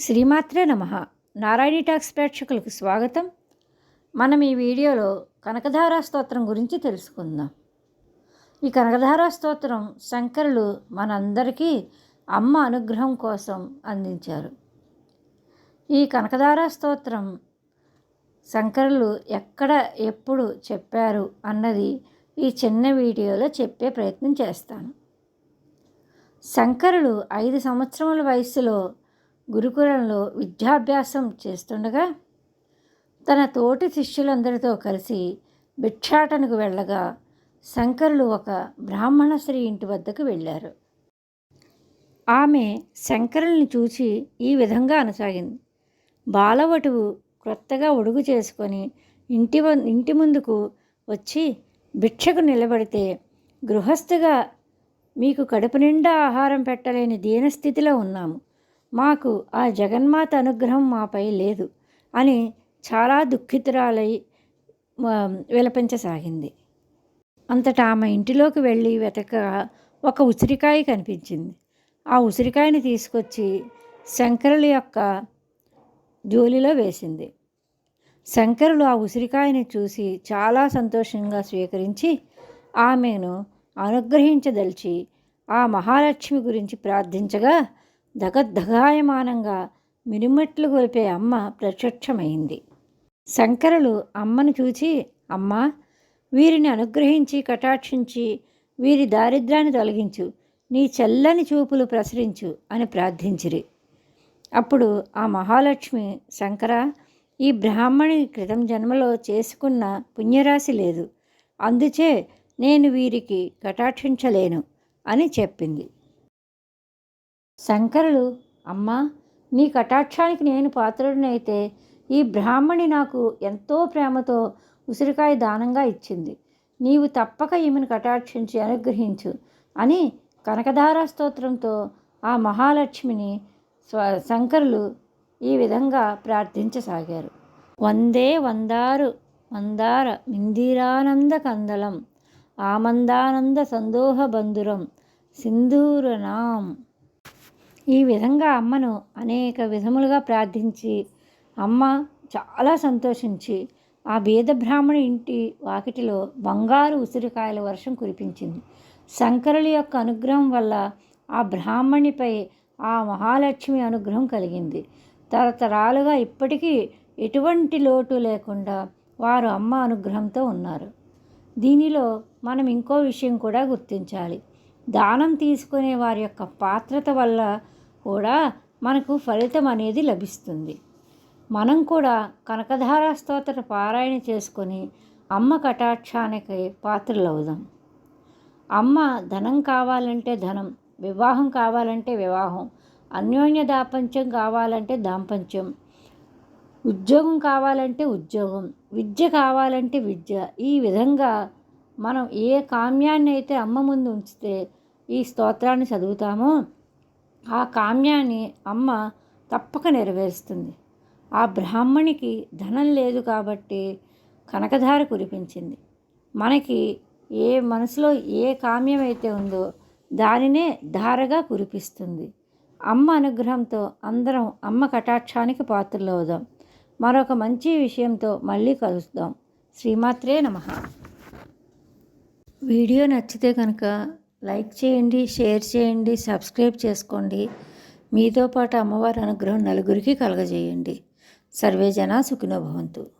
శ్రీమాత్రే నమ. నారాయణి టాక్స్ ప్రేక్షకులకు స్వాగతం. మనం ఈ వీడియోలో కనకధారా స్తోత్రం గురించి తెలుసుకుందాం. ఈ కనకధారా స్తోత్రం శంకరులు మనందరికీ అమ్మ అనుగ్రహం కోసం అందించారు. ఈ కనకధారా స్తోత్రం శంకరులు ఎక్కడ ఎప్పుడు చెప్పారు అన్నది ఈ చిన్న వీడియోలో చెప్పే ప్రయత్నం చేస్తాను. శంకరులు ఐదు సంవత్సరముల వయసులో గురుకులంలో విద్యాభ్యాసం చేస్తుండగా తన తోటి శిష్యులందరితో కలిసి భిక్షాటనకు వెళ్ళగా శంకరులు ఒక బ్రాహ్మణ స్త్రీ ఇంటి వద్దకు వెళ్ళారు. ఆమె శంకరుల్ని చూసి ఈ విధంగా అనసాగింది. బాలవటువు క్రొత్తగా ఉడుగు చేసుకొని ఇంటి ఇంటి ముందుకు వచ్చి భిక్షకు నిలబడితే గృహస్థుగా మీకు కడుపు నిండా ఆహారం పెట్టలేని దీనస్థితిలో ఉన్నాము. మాకు ఆ జగన్మాత అనుగ్రహం మాపై లేదు అని చాలా దుఃఖితురాలై విలపించసాగింది. అంతటా ఆమె ఇంటిలోకి వెళ్ళి వెతక ఒక ఉసిరికాయ కనిపించింది. ఆ ఉసిరికాయని తీసుకొచ్చి శంకరుల యొక్క జోలిలో వేసింది. శంకరులు ఆ ఉసిరికాయని చూసి చాలా సంతోషంగా స్వీకరించి ఆమెను అనుగ్రహించదలిచి ఆ మహాలక్ష్మి గురించి ప్రార్థించగా దగద్దగాయమానంగా మినుమట్లు గొలిపే అమ్మ ప్రత్యక్షమైంది. శంకరులు అమ్మను చూచి అమ్మ వీరిని అనుగ్రహించి కటాక్షించి వీరి దారిద్ర్యాన్ని తొలగించు నీ చల్లని చూపులు ప్రసరించు అని ప్రార్థించిరి. అప్పుడు ఆ మహాలక్ష్మి శంకర ఈ బ్రాహ్మణి క్రితం జన్మలో చేసుకున్న పుణ్యరాశి లేదు. అందుచే నేను వీరికి కటాక్షించలేను అని చెప్పింది. శంకరులు అమ్మా నీ కటాక్షానికి నేను పాత్రుడినైతే ఈ బ్రాహ్మణి నాకు ఎంతో ప్రేమతో ఉసిరికాయ దానంగా ఇచ్చింది. నీవు తప్పక ఈమెను కటాక్షించి అనుగ్రహించు అని కనకధారా స్తోత్రంతో ఆ మహాలక్ష్మిని స్వ శంకరులు ఈ విధంగా ప్రార్థించసాగారు. వందే వందారు మందార మిందిరానంద కందలం ఆమందానంద సందోహ బంధురం సింధూరనాం ఈ విధంగా అమ్మను అనేక విధములుగా ప్రార్థించి అమ్మ చాలా సంతోషించి ఆ బీద బ్రాహ్మణి ఇంటి వాకిటిలో బంగారు ఉసిరికాయల వర్షం కురిపించింది. శంకరుల యొక్క అనుగ్రహం వల్ల ఆ బ్రాహ్మణిపై ఆ మహాలక్ష్మి అనుగ్రహం కలిగింది. తరతరాలుగా ఇప్పటికీ ఎటువంటి లోటు లేకుండా వారు అమ్మ అనుగ్రహంతో ఉన్నారు. దీనిలో మనం ఇంకో విషయం కూడా గుర్తించాలి. దానం తీసుకునే వారి యొక్క పాత్రత వల్ల కూడా మనకు ఫలితం అనేది లభిస్తుంది. మనం కూడా కనకధార స్తోత్ర పారాయణ చేసుకొని అమ్మ కటాక్షానికి పాత్రలవుదాం. అమ్మ ధనం కావాలంటే ధనం వివాహం కావాలంటే వివాహం అన్యోన్య దాపంచం కావాలంటే దాంపంచం ఉద్యోగం కావాలంటే ఉద్యోగం విద్య కావాలంటే విద్య. ఈ విధంగా మనం ఏ కామ్యాన్ని అయితే అమ్మ ముందు ఉంచితే ఈ స్తోత్రాన్ని చదువుతామో? ఆ కామ్యాన్ని అమ్మ తప్పక నెరవేరుస్తుంది. ఆ బ్రాహ్మణికి ధనం లేదు కాబట్టి కనకధార కురిపించింది. మనకి ఏ మనసులో ఏ కామ్యం అయితే ఉందో దానినే ధారగా కురిపిస్తుంది. అమ్మ అనుగ్రహంతో అందరం అమ్మ కటాక్షానికి పాత్రలు అవుదాం మరొక మంచి విషయంతో మళ్ళీ కలుస్తాం శ్రీమాత్రే నమ. వీడియో నచ్చితే కనుక లైక్ చేయండి షేర్ చేయండి సబ్స్క్రైబ్ చేసుకోండి. మీతో పాటు అమ్మవారి అనుగ్రహం నలుగురికి కలగజేయండి. సర్వే సుఖినోభవంతు భవంతు.